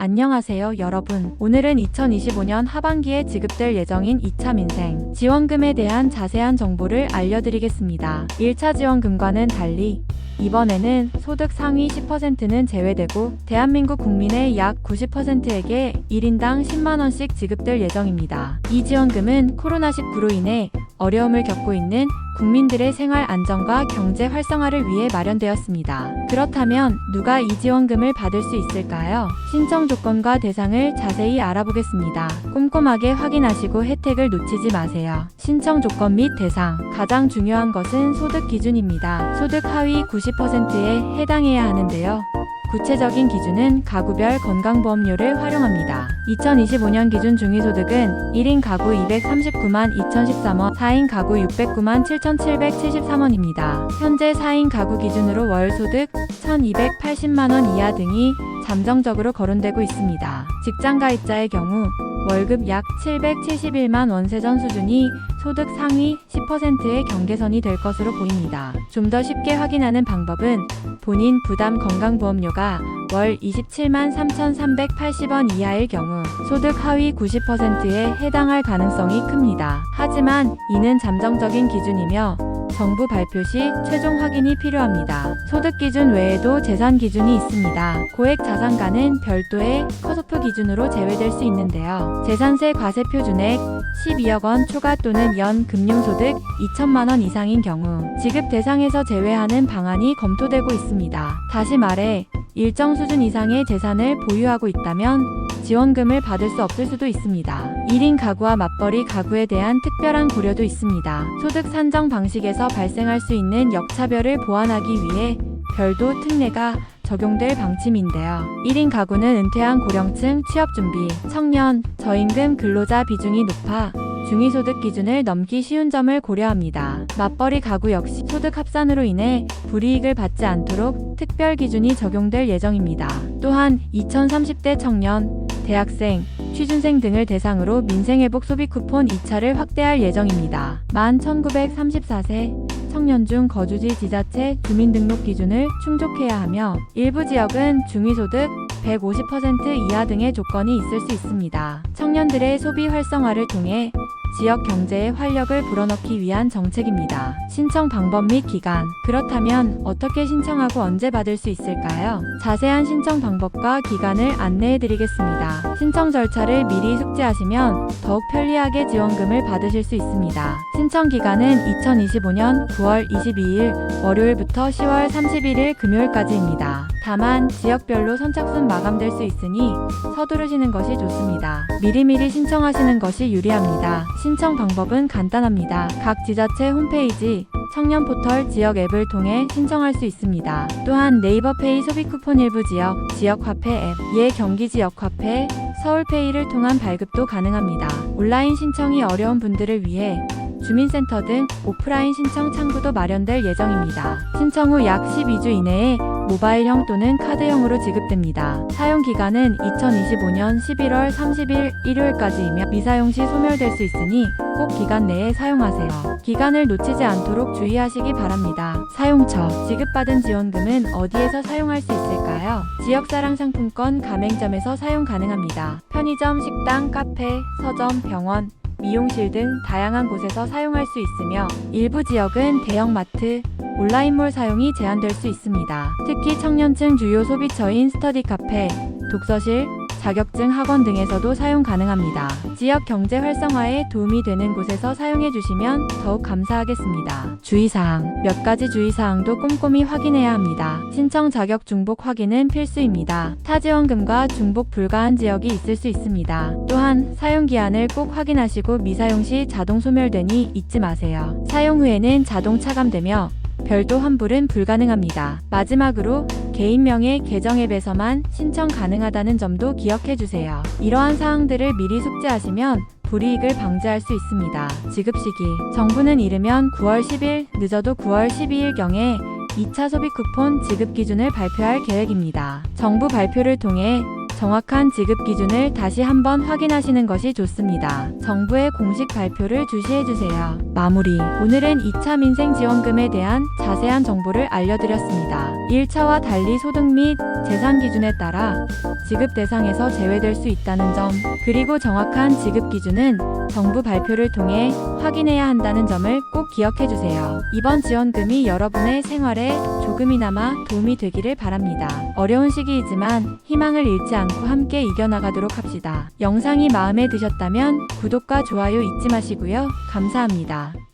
안녕하세요, 여러분. 오늘은 2025년 하반기에 지급될 예정인 2차 민생 지원금에 대한 자세한 정보를 알려드리겠습니다. 1차 지원금과는 달리 이번에는 소득 상위 10%는 제외되고 대한민국 국민의 약 90%에게 1인당 10만원씩 지급될 예정입니다. 이 지원금은 코로나19로 인해 어려움을 겪고 있는 국민들의 생활 안정과 경제 활성화를 위해 마련되었습니다. 그렇다면 누가 이 지원금을 받을 수 있을까요? 신청 조건과 대상을 자세히 알아보겠습니다. 꼼꼼하게 확인하시고 혜택을 놓치지 마세요. 신청 조건 및 대상. 가장 중요한 것은 소득 기준입니다. 소득 하위 90%에 해당해야 하는데요. 구체적인 기준은 가구별 건강보험료를 활용합니다. 2025년 기준 중위소득은 1인 가구 239만 2013원, 4인 가구 609만 7773원입니다. 현재 4인 가구 기준으로 월 소득 1280만 원 이하 등이 잠정적으로 거론되고 있습니다. 직장 가입자의 경우 월급 약 771만 원세전 수준이 소득 상위 10%의 경계선이 될 것으로 보입니다. 좀 더 쉽게 확인하는 방법은 본인 부담 건강보험료가 월 27만 3,380원 이하일 경우 소득 하위 90%에 해당할 가능성이 큽니다. 하지만 이는 잠정적인 기준이며 정부 발표 시 최종 확인이 필요합니다. 소득 기준 외에도 재산 기준이 있습니다. 고액 자산가는 별도의 컷오프 기준으로 제외될 수 있는데요. 재산세 과세 표준액 12억 원 초과 또는 연 금융소득 2천만 원 이상인 경우 지급 대상에서 제외하는 방안이 검토되고 있습니다. 다시 말해 일정 수준 이상의 재산을 보유하고 있다면 지원금을 받을 수 없을 수도 있습니다. 1인 가구와 맞벌이 가구에 대한 특별한 고려도 있습니다. 소득 산정 방식에서 발생할 수 있는 역차별을 보완하기 위해 별도 특례가 적용될 방침인데요. 1인 가구는 은퇴한 고령층, 취업 준비, 청년, 저임금 근로자 비중이 높아 중위소득 기준을 넘기 쉬운 점을 고려합니다. 맞벌이 가구 역시 소득 합산으로 인해 불이익을 받지 않도록 특별 기준이 적용될 예정입니다. 또한 2030대 청년, 대학생, 취준생 등을 대상으로 민생회복 소비 쿠폰 2차를 확대할 예정입니다. 만 1934세 청년 중 거주지 지자체 주민등록 기준을 충족해야 하며 일부 지역은 중위소득 150% 이하 등의 조건이 있을 수 있습니다. 청년들의 소비 활성화를 통해 지역 경제에 활력을 불어넣기 위한 정책입니다. 신청 방법 및 기간. 그렇다면 어떻게 신청하고 언제 받을 수 있을까요? 자세한 신청 방법과 기간을 안내해 드리겠습니다. 신청 절차를 미리 숙지하시면 더욱 편리하게 지원금을 받으실 수 있습니다. 신청 기간은 2025년 9월 22일 월요일부터 10월 31일 금요일까지입니다. 다만 지역별로 선착순 마감될 수 있으니 서두르시는 것이 좋습니다. 미리미리 신청하시는 것이 유리합니다. 신청 방법은 간단합니다. 각 지자체 홈페이지 청년 포털 지역 앱을 통해 신청할 수 있습니다. 또한 네이버페이 소비 쿠폰 일부 지역 지역 화폐 앱, 예 경기 지역 화폐, 서울페이를 통한 발급도 가능합니다. 온라인 신청이 어려운 분들을 위해 주민센터 등 오프라인 신청 창구도 마련될 예정입니다. 신청 후 약 12주 이내에 모바일형 또는 카드형으로 지급됩니다. 사용 기간은 2025년 11월 30일 일요일까지이며 미사용 시 소멸될 수 있으니 꼭 기간 내에 사용하세요. 기간을 놓치지 않도록 주의하시기 바랍니다. 사용처 지급받은 지원금은 어디에서 사용할 수 있을까요? 지역사랑 상품권 가맹점에서 사용 가능합니다. 편의점, 식당, 카페, 서점, 병원, 미용실 등 다양한 곳에서 사용할 수 있으며 일부 지역은 대형마트, 온라인몰 사용이 제한될 수 있습니다. 특히 청년층 주요 소비처인 스터디 카페, 독서실, 자격증 학원 등에서도 사용 가능합니다. 지역 경제 활성화에 도움이 되는 곳에서 사용해 주시면 더욱 감사하겠습니다. 주의사항 몇 가지 주의사항도 꼼꼼히 확인해야 합니다. 신청 자격 중복 확인은 필수입니다. 타지원금과 중복 불가한 지역이 있을 수 있습니다. 또한 사용 기한을 꼭 확인하시고 미사용 시 자동 소멸되니 잊지 마세요. 사용 후에는 자동 차감되며 별도 환불은 불가능합니다. 마지막으로 개인 명의 계정 앱에서만 신청 가능하다는 점도 기억해 주세요. 이러한 사항들을 미리 숙지하시면 불이익을 방지할 수 있습니다. 지급 시기. 정부는 이르면 9월 10일, 늦어도 9월 12일경에 2차 소비 쿠폰 지급 기준을 발표할 계획입니다. 정부 발표를 통해 정확한 지급 기준을 다시 한번 확인하시는 것이 좋습니다. 정부의 공식 발표를 주시해주세요. 마무리. 오늘은 2차 민생 지원금에 대한 자세한 정보를 알려드렸습니다. 1차와 달리 소득 및 재산 기준에 따라 지급 대상에서 제외될 수 있다는 점, 그리고 정확한 지급 기준은 정부 발표를 통해 확인해야 한다는 점을 꼭 기억해 주세요. 이번 지원금이 여러분의 생활에 조금이나마 도움이 되기를 바랍니다. 어려운 시기이지만 희망을 잃지 않고 함께 이겨나가도록 합시다. 영상이 마음에 드셨다면 구독과 좋아요 잊지 마시고요. 감사합니다.